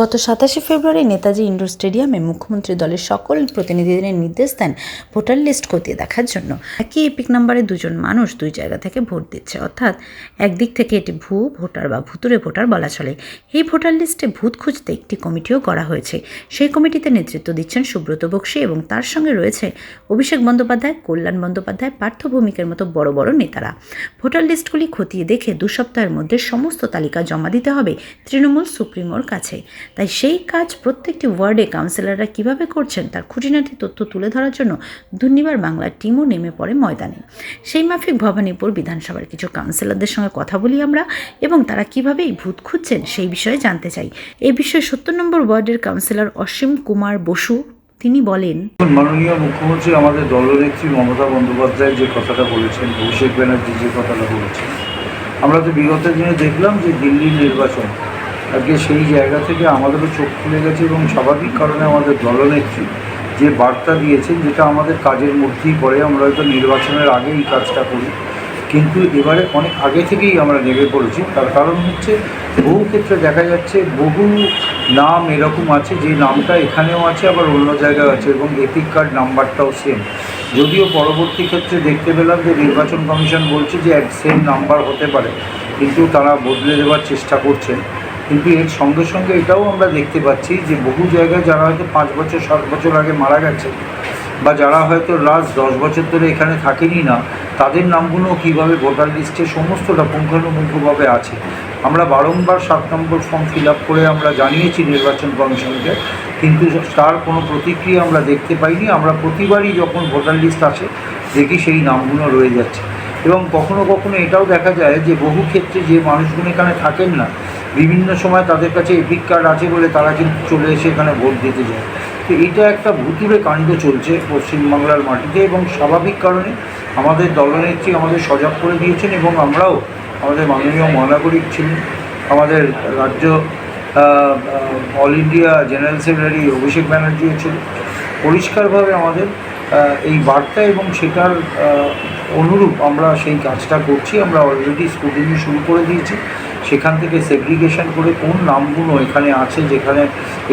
গত সাতাশে ফেব্রুয়ারি নেতাজি ইন্ডোর স্টেডিয়ামে মুখ্যমন্ত্রী দলের সকল প্রতিনিধিদের নির্দেশ দেন ভোটার লিস্ট খতিয়ে দেখার জন্য। একই এপিক নাম্বারে দুজন মানুষ দুই জায়গা থেকে ভোট দিচ্ছে। অর্থাৎ একদিক থেকে এটি ভুয়ো ভোটার বা ভুতুরে ভোটার বলা চলে। এই ভোটার লিস্টে ভূত খুঁজতে একটি কমিটিও করা হয়েছে। সেই কমিটিতে নেতৃত্ব দিচ্ছেন সুব্রত বক্সী এবং তার সঙ্গে রয়েছে অভিষেক বন্দ্যোপাধ্যায়, কল্যাণ বন্দ্যোপাধ্যায়, পার্থ ভৌমিকের মতো বড় বড় নেতারা। ভোটার লিস্টগুলি খতিয়ে দেখে দু সপ্তাহের মধ্যে সমস্ত তালিকা জমা দিতে হবে তৃণমূল সুপ্রিমোর কাছে। তাই সেই কাজ প্রত্যেকটি ওয়ার্ডে কাউন্সিলররা কীভাবে করছেন তার খুঁটিনাটি তথ্য তুলে ধরার জন্য দুর্নিবার বাংলার টিমও নেমে পড়ে ময়দানে। সেই মাফিক ভবানীপুর বিধানসভার কিছু কাউন্সিলরদের সঙ্গে কথা বলি আমরা এবং তারা কীভাবে এই ভূত খুঁজছেন সেই বিষয়ে জানতে চাই। এই বিষয়ে সত্তর নম্বর ওয়ার্ডের কাউন্সিলর অসীম কুমার বসু, তিনি বলেন মাননীয় মুখ্যমন্ত্রী আমাদের দলনেত্রী মমতা বন্দ্যোপাধ্যায় যে কথাটা বলেছেন, অভিষেক ব্যানার্জি যে কথাটা বলেছেন, আমরা তো বিগত দিনে দেখলাম যে দিল্লির নির্বাচন আজকে সেই জায়গা থেকে আমাদেরও চোখ খুলে গেছে এবং স্বাভাবিক কারণে আমাদের দলনেত্রী যে বার্তা দিয়েছেন, যেটা আমাদের কাজের মধ্যেই পড়ে, আমরা হয়তো নির্বাচনের আগে এই কাজটা করি। কিন্তু এবারে অনেক আগে থেকেই আমরা নেমে পড়েছি। তার কারণ হচ্ছে বহু ক্ষেত্রে দেখা যাচ্ছে বহু নাম এরকম আছে, যে নামটা এখানেও আছে, আবার অন্য জায়গায় আছে এবং এপিক কার্ড নাম্বারটাও সেম যদিও পরবর্তী ক্ষেত্রে দেখতে পেলাম যে নির্বাচন কমিশন বলছে যে এক সেম নাম্বার হতে পারে, কিন্তু তারা বদলে দেওয়ার চেষ্টা করছেন। কিন্তু এর সঙ্গে সঙ্গে এটাও আমরা দেখতে পাচ্ছি যে বহু জায়গায় যারা হয়তো পাঁচ বছর, সাত বছর আগে মারা গেছে বা যারা হয়তো লাস্ট দশ বছর ধরে এখানে থাকেনি না, তাদের নামগুলো কীভাবে ভোটার লিস্টে সমস্তটা পুঙ্খানুপুঙ্খভাবে আছে। আমরা বারংবার সাত নম্বর ফর্ম ফিল আপ করে আমরা জানিয়েছি নির্বাচন কমিশনকে, কিন্তু তার কোনো প্রতিক্রিয়া আমরা দেখতে পাইনি। আমরা প্রতিবারই যখন ভোটার লিস্ট আসে, দেখি সেই নামগুলো রয়ে যাচ্ছে। এবং কখনো কখনো এটাও দেখা যায় যে বহু ক্ষেত্রে যে মানুষগুলো এখানে থাকেন না বিভিন্ন সময় তাদের কাছে এপিক কার্ড আছে বলে তারা কিন্তু চলে এসে এখানে ভোট দিতে যায়। তো এটা একটা ভুতুরে কাণ্ড চলছে পশ্চিমবাংলার মাটিতে এবং স্বাভাবিক কারণে আমাদের দলনেত্রী আমাদের সজাগ করে দিয়েছেন এবং আমরাও আমাদের মাননীয় মহানাগরিক ছিলেন, আমাদের রাজ্য all India general secretary Abhishek ব্যানার্জিও ছিলেন। পরিষ্কারভাবে আমাদের এই বার্তা এবং সেটার অনুরূপ আমরা সেই কাজটা করছি। আমরা অলরেডি স্কুটিনি শুরু করে দিয়েছি। সেখান থেকে সেগ্রিগেশন করে কোন নামগুলো এখানে আছে, যেখানে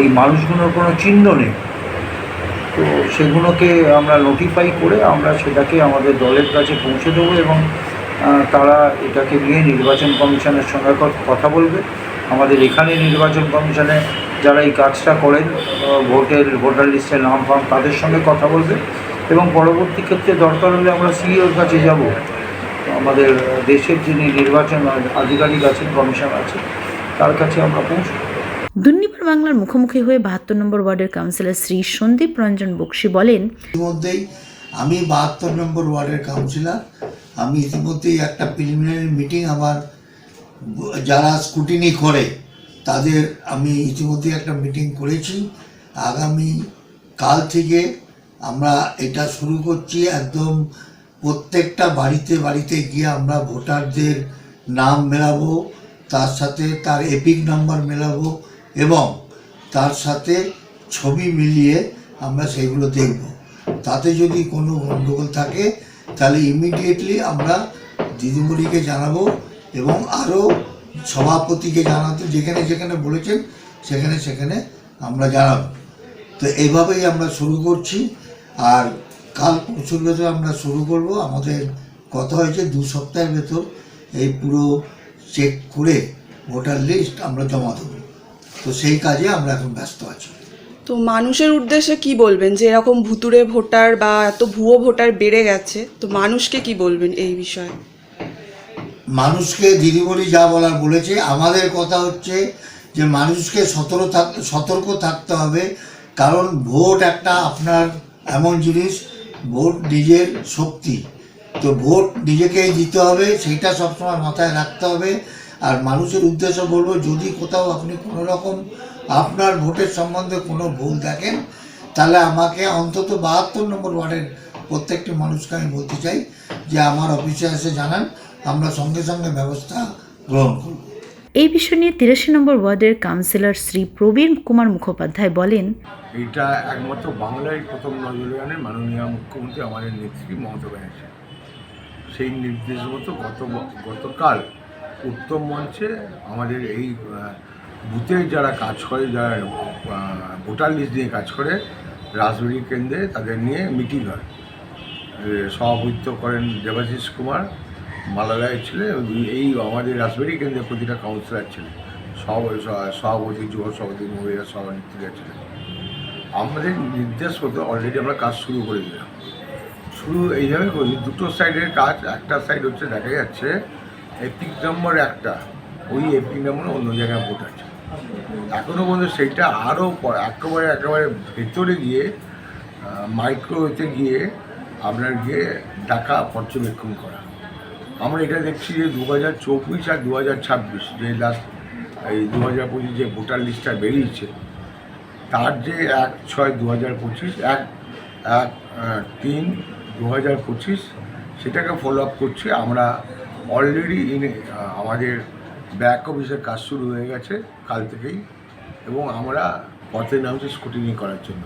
এই মানুষগুলোর কোনো চিহ্ন নেই। তো সেগুলোকে আমরা নোটিফাই করে আমরা সেটাকে আমাদের দলের কাছে পৌঁছে দেবো এবং তারা এটাকে নিয়ে নির্বাচন কমিশনের সঙ্গে কথা বলবে। আমাদের এখানে নির্বাচন কমিশনে যারা এই কাজটা করেন ভোটের ভোটার লিস্টে নাম পান তাদের সঙ্গে কথা বলবে এবং পরবর্তী ক্ষেত্রে দরকার হলে আমরা সিইওর কাছে যাব। আমাদের দেশের যিনি নির্বাচন আধিকারিক আছেন কমিশন আছে তার কাছে আমরা পৌঁছব। দুর্নিবার বাংলার মুখোমুখি হয়ে বাহাত্তর নম্বর ওয়ার্ডের কাউন্সিলর শ্রী সন্দীপ রঞ্জন বক্সী বলেন ইতিমধ্যেই আমি বাহাত্তর নম্বর ওয়ার্ডের কাউন্সিলর। আমি ইতিমধ্যেই একটা প্রিলিমিনারি মিটিং আমার যারা স্কুটিনি করে তাদের আমি ইতিমধ্যেই একটা মিটিং করেছি। আগামী কাল থেকে আমরা এটা শুরু করছি। একদম প্রত্যেকটা বাড়িতে বাড়িতে গিয়ে আমরা ভোটারদের নাম মেলাবো, তার সাথে তার এপিক নাম্বার মেলাবো এবং তার সাথে ছবি মিলিয়ে আমরা সেগুলো দেখব। তাতে যদি কোনো গণ্ডগোল থাকে, তাহলে ইমিডিয়েটলি আমরা দিদিমণিকে জানাব এবং আরও সভাপতিকে জানাতে, যেখানে যেখানে বলেছেন, সেখানে সেখানে আমরা জানাব। তো এইভাবেই আমরা শুরু করছি। আর কাল পরশুর ভেতর আমরা শুরু করব। আমাদের কথা হয়েছে দু সপ্তাহের ভেতর এই পুরো চেক করে ভোটার লিস্ট আমরা জমা দেবো। তো সেই কাজে আমরা এখন ব্যস্ত আছি। তো মানুষের উদ্দেশ্যে কি বলবেন? যে এরকম ভুতুরে ভোটার বা এত ভুয়ো ভোটার বেড়ে গেছে, তো মানুষকে কি বলবেন এই বিষয়ে? মানুষকে দিদিমণি যা বলার বলেছে, আমাদের কথা হচ্ছে যে মানুষকে সতর্ক সতর্ক থাকতে হবে, কারণ ভোট একটা আপনার এমন জিনিস, ভোট নিজের শক্তি। তো ভোট নিজেকেই দিতে হবে, সেইটা সবসময় মাথায় রাখতে হবে। আর মানুষের উদ্দেশ্য বলব, যদি কোথাও আপনি কোনো রকম আপনার ভোটের সম্বন্ধে কোনো ভুল দেখেন, তাহলে আমাকে অন্তত বাহাত্তর নম্বর ওয়ার্ডের প্রত্যেকটি মানুষকে আমি বলতে চাই যে আমার অফিসে এসে জানান আমরা সঙ্গে সঙ্গে ব্যবস্থা গ্রহণ করব। এই বিষয় নিয়ে তিরাশি নম্বর ওয়ার্ডের কাউন্সিলর শ্রী প্রবীণ কুমার মুখোপাধ্যায় বলেন এইটা একমাত্র বাংলায় প্রথম নজরে আনেন মাননীয় মুখ্যমন্ত্রী আমাদের নেত্রী মমতা ব্যানার্জি। সেই নির্দেশ মতো গত গতকাল উত্তম মঞ্চে আমাদের এই বুথে যারা কাজ করে যারা ভোটার লিস্ট নিয়ে কাজ করে রাজবাড়ি কেন্দ্রে তাদের নিয়ে মিটিং হয়। সভাপতিত্ব করেন দেবাশিস কুমার মালালয় ছিলেন এই আমাদের রাজবাড়ি কেন্দ্রে প্রতিটা কাউন্সিলর ছিলেন সভাপতি সভাপতি, যুব সভাপতি, মহিলা সভানেত্রীরা ছিলেন। আমাদের নির্দেশ মতো অলরেডি আমরা কাজ শুরু করে দিলাম। শুরু এইভাবে করি দুটো সাইডের কাজ, একটা সাইড হচ্ছে দেখা যাচ্ছে এপিক নম্বর একটা, ওই এপিক নম্বর অন্য জায়গায় ভোট আছে। এখনও পর্যন্ত সেইটা আরও একেবারে একেবারে ভেতরে গিয়ে মাইক্রোওয়েতে গিয়ে আপনার গিয়ে ডাকা পর্যবেক্ষণ করা। আমরা এটা দেখছি যে দু হাজার চব্বিশ আর দু হাজার ছাব্বিশ, যে লাস্ট এই দু হাজার পঁচিশ যে ভোটার লিস্টটা বেরিয়েছে, তার যে এক ছয় দু হাজার পঁচিশ, এক এক তিন দু হাজার পঁচিশ, সেটাকে ফলো আপ করছি। আমরা অলরেডি ইন আমাদের ব্যাক অফিসের কাজ শুরু হয়ে গেছে কাল থেকেই, এবং আমরা পথে নামছি স্কুটিনি করার জন্য।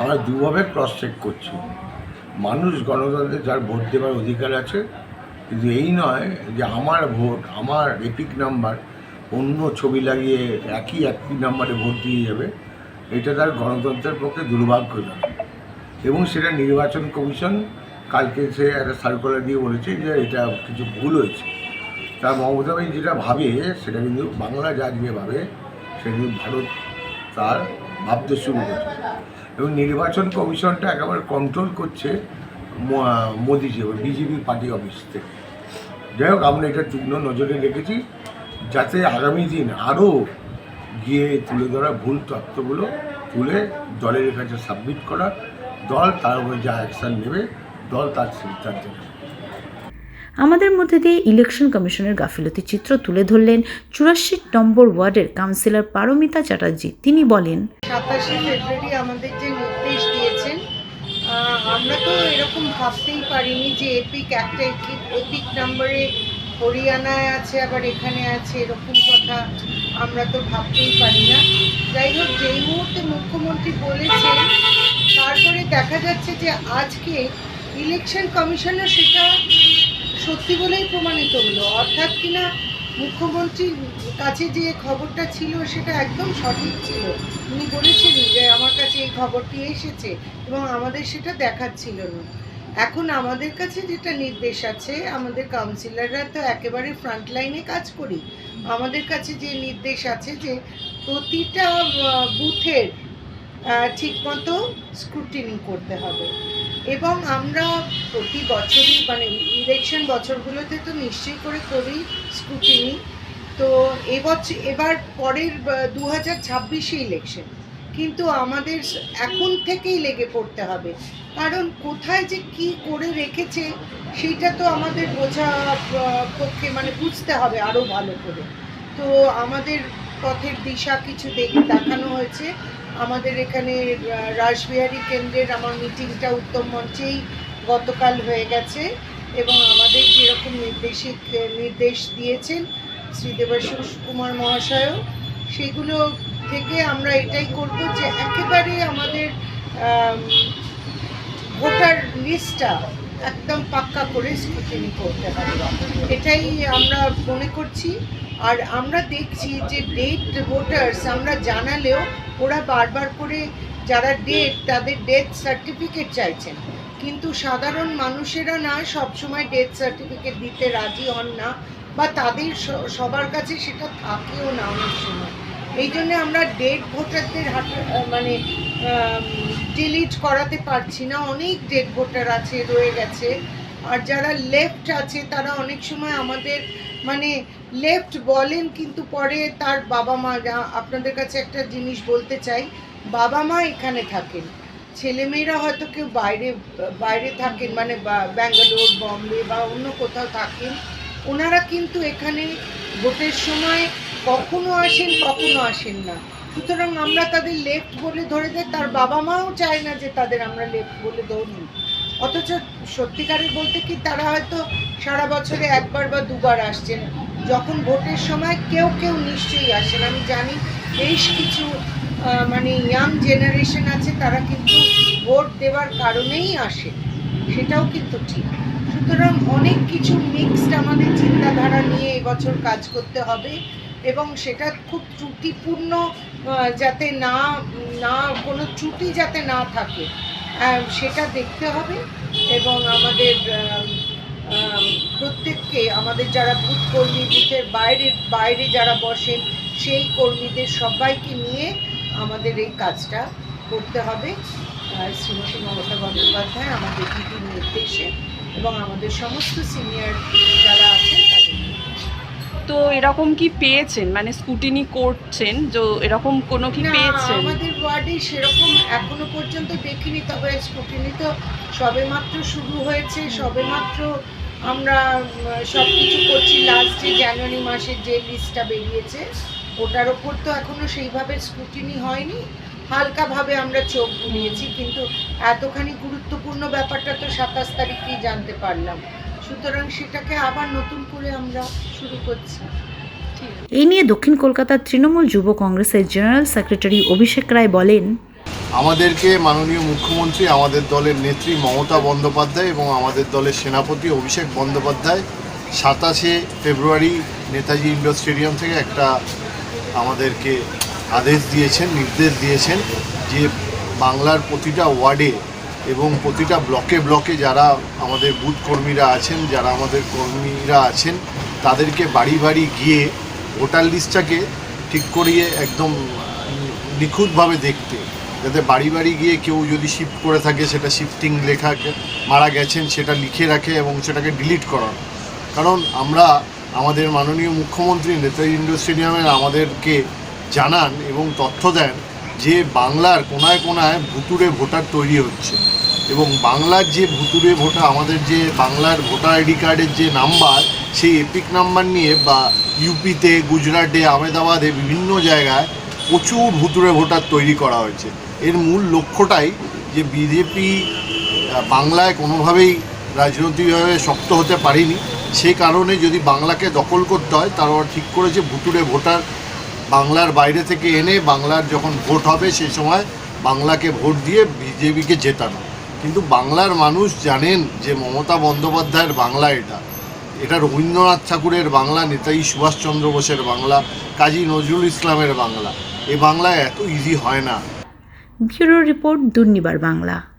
আমরা দুভাবে ক্রস চেক করছি। মানুষ গণতন্ত্রে যার ভোট দেওয়ার অধিকার আছে কিন্তু এই নয় যে আমার ভোট, আমার এপিক নাম্বার অন্য ছবি লাগিয়ে একই একই নাম্বারে ভোট দিয়ে যাবে, এটা তার গণতন্ত্রের পক্ষে দুর্ভাগ্যজনক। এবং সেটা নির্বাচন কমিশন কালকে সে একটা সার্কুলার দিয়ে বলেছে যে এটা কিছু ভুল হয়েছে। তা মমতা ব্যানার্জি যেটা ভাবে, সেটা কিন্তু বাংলা যা যে ভাবে, সেটা কিন্তু ভারত তার ভাবতে শুরু করছে। এবং নির্বাচন কমিশনটা একেবারে কন্ট্রোল করছে মোদিজি বিজেপি পার্টি অফিস থেকে। যাই হোক আমরা এটা তীক্ষ্ণ নজরে রেখেছি যাতে আগামী দিন আরও গিয়ে তুলে ধরা ভুল তথ্যগুলো তুলে দলের কাছে সাবমিট করা। দল তার উপরে যা অ্যাকশান নেবে দল তার সিদ্ধান্ত নেবে। আমাদের মধ্যে দিয়ে ইলেকশন কমিশনের গাফিলতি চিত্র তুলে ধরলেন চুরাশি নম্বর ওয়ার্ডের কাউন্সিলর পারমিতা চ্যাটার্জি। তিনি বলেন সাতাশে ফেব্রুয়ারি আমাদের যে নির্দেশ দিয়েছেন আহ, আমরা তো এরকম ভাবতেই পারিনি যে এপিক একটা এপিক নাম্বারে হরিয়ানায় আছে, আবার এখানে আছে, এরকম কথা আমরা তো ভাবতেই পারি না যাই হোক, যেই মুহূর্তে মুখ্যমন্ত্রী বলেছেন, তারপরে দেখা যাচ্ছে যে আজকে ইলেকশন কমিশনও সেটা সত্যি বলেই প্রমাণিত হলো। অর্থাৎ কিনা মুখ্যমন্ত্রীর কাছে যে খবরটা ছিল সেটা একদম সঠিক ছিল। উনি বলেছেন যে আমার কাছে এই খবরটি এসেছে এবং আমাদের সেটা দেখাচ্ছিল না। এখন আমাদের কাছে যেটা নির্দেশ আছে, আমাদের কাউন্সিলররা তো একেবারে ফ্রন্ট লাইনে কাজ করি। আমাদের কাছে যে নির্দেশ আছে যে প্রতিটা বুথের ঠিকমতো স্ক্রুটিনি করতে হবে। এবং আমরা প্রতি বছরই মানে ইলেকশন বছরগুলোতে তো নিশ্চয়ই করে করি স্ক্রুটিনি তো এবছর এবার পরের দু হাজার ছাব্বিশে ইলেকশন কিন্তু আমাদের এখন থেকেই লেগে পড়তে হবে। কারণ কোথায় যে কি করে রেখেছে, সেটা তো আমাদের বোঝা পক্ষে মানে বুঝতে হবে আরও ভালো করে। তো আমাদের পথের দিশা কিছু দেখ- দেখানো হয়েছে। আমাদের এখানে রাসবিহারী কেন্দ্রের আমার মিটিংটা উত্তম মঞ্চেই গতকাল হয়ে গেছে এবং আমাদের যেরকম নির্দেশিক নির্দেশ দিয়েছেন শ্রী দেবাশিস কুমার মহাশয়ও, সেগুলো থেকে আমরা এটাই করব যে একেবারে আমাদের ভোটার লিস্টটা একদম পাক্কা করে স্ক্রুটিনি করতে হবে এটাই আমরা মনে করছি। আর আমরা দেখছি যে ডেট ভোটার্স আমরা জানালেও ওরা বারবার করে যারা ডেট তাদের ডেথ সার্টিফিকেট চাইছেন। কিন্তু সাধারণ মানুষেরা না সবসময় ডেথ সার্টিফিকেট দিতে রাজি হন না বা তাদের সবার কাছে সেটা থাকেও না অনেক সময়। এই জন্য আমরা ডেট ভোটারদের হাতে মানে ডিলিট করাতে পারছি না, অনেক ডেট ভোটার আছে, রয়ে গেছে। আর যারা লেফট আছে, তারা অনেক সময় আমাদের মানে লেফট বলেন কিন্তু পরে তার বাবা মা আপনাদের কাছে একটা জিনিস বলতে চাই, বাবা মা এখানে থাকেন। ছেলেমেয়েরা হয়তো কেউ বাইরে বাইরে থাকেন মানে ব্যাঙ্গালোর, বম্বে বা অন্য কোথাও থাকেন, ওনারা কিন্তু এখানে ভোটের সময় কখনো আসেন কখনো আসেন না। সুতরাং আমরা তাদের লেফট বলে ধরে দেয় তার বাবা মাও চায় না যে তাদের আমরা লেফট বলে ধরুন। অথচ সত্যিকারের বলতে কি তারা হয়তো সারা বছরে একবার বা দুবার আসছেন। যখন ভোটের সময় কেউ কেউ নিশ্চয়ই আসেন। আমি জানি বেশ কিছু মানে ইয়াং জেনারেশন আছে, তারা কিন্তু ভোট দেওয়ার কারণেই আসে। সেটাও কিন্তু ঠিক। সুতরাং অনেক কিছু মিক্সড আমাদের চিন্তাধারা নিয়ে এবছর কাজ করতে হবে। এবং সেটা খুব ত্রুটিপূর্ণ যাতে না না কোনো ত্রুটি যাতে না থাকে। সেটা দেখতে হবে এবং আমাদের আম, আম, প্রত্যেককে আমাদের যারা বুথ কর্মী বুথের বাইরে বাইরে যারা বসেন সেই কর্মীদের সবাইকে নিয়ে আমাদের এই কাজটা করতে হবে। শ্রীমতী মমতা বন্দ্যোপাধ্যায় আমাদের দিদির নির্দেশে এবং আমাদের সমস্ত সিনিয়র তো এরকম কি পেয়েছেন? মানে স্কুটিনি করছেন? যে এরকম কোনো কি পেয়েছেন? আমাদের ওয়ার্ডে সেরকম এখনও পর্যন্ত দেখিনি তবে স্কুটিনি তো সবেমাত্র শুরু হয়েছে সবেমাত্র আমরা সব কিছু করছি। লাস্টে জানুয়ারি মাসের যে লিস্টটা বেরিয়েছে ওটার ওপর তো এখনও সেইভাবে স্কুটিনি হয়নি। হালকাভাবে আমরা চোখ বুলিয়েছি কিন্তু এতখানি গুরুত্বপূর্ণ ব্যাপারটা তো সাতাশ তারিখেই জানতে পারলাম। সুতরাং সেটাকে আবার নতুন করে আমরা শুরু করছি। এই নিয়ে দক্ষিণ কলকাতার তৃণমূল যুব কংগ্রেসের জেনারেল সেক্রেটারি অভিষেক রায় বলেন আমাদেরকে মাননীয় মুখ্যমন্ত্রী আমাদের দলের নেত্রী মমতা বন্দ্যোপাধ্যায় এবং আমাদের দলের সেনাপতি অভিষেক বন্দ্যোপাধ্যায় সাতাশে ফেব্রুয়ারি নেতাজি ইন্ডোর স্টেডিয়াম থেকে একটা আমাদেরকে আদেশ দিয়েছেন নির্দেশ দিয়েছেন যে বাংলার প্রতিটা ওয়ার্ডে এবং প্রতিটা ব্লকে ব্লকে যারা আমাদের বুথ কর্মীরা আছেন, যারা আমাদের কর্মীরা আছেন, তাদেরকে বাড়ি বাড়ি গিয়ে ভোটার লিস্টটাকে ঠিক করিয়ে একদম নিখুঁতভাবে দেখতে। যাতে বাড়ি বাড়ি গিয়ে কেউ যদি শিফট করে থাকে, সেটা শিফটিং লেখাকে মারা গেছেন, সেটা লিখে রাখে এবং সেটাকে ডিলিট করানো। কারণ আমরা আমাদের মাননীয় মুখ্যমন্ত্রী নেতাজি ইন্ডোর স্টেডিয়ামের আমাদেরকে জানান এবং তথ্য দেন যে বাংলার কোনায় কোনায় ভুতুড়ে ভোটার তৈরি হচ্ছে। এবং বাংলার যে ভুতুড়ে ভোটার, আমাদের যে বাংলার ভোটার আইডি কার্ডের যে নাম্বার, সেই এপিক নাম্বার নিয়ে বা ইউপিতে, গুজরাটে, আহমেদাবাদে বিভিন্ন জায়গায় প্রচুর ভুতুড়ে ভোটার তৈরি করা হয়েছে। এর মূল লক্ষ্যটাই যে বিজেপি বাংলায় কোনোভাবেই রাজনৈতিকভাবে শক্ত হতে পারেনি। সেই কারণে যদি বাংলাকে দখল করতে হয়, তারা ঠিক করেছে ভুতুড়ে ভোটার বাংলার বাইরে থেকে এনে বাংলার যখন ভোট হবে সেই সময় বাংলাকে ভোট দিয়ে বিজেপিকে জেতানো। কিন্তু বাংলার মানুষ জানেন যে মমতা বন্দ্যোপাধ্যায়ের বাংলা এটা। এটা রবীন্দ্রনাথ ঠাকুরের বাংলা, নেতাজি সুভাষচন্দ্র বোসের বাংলা, কাজী নজরুল ইসলামের বাংলা। এ বাংলা এত ইজি হয় না। Bureau report Durnibar Bangla.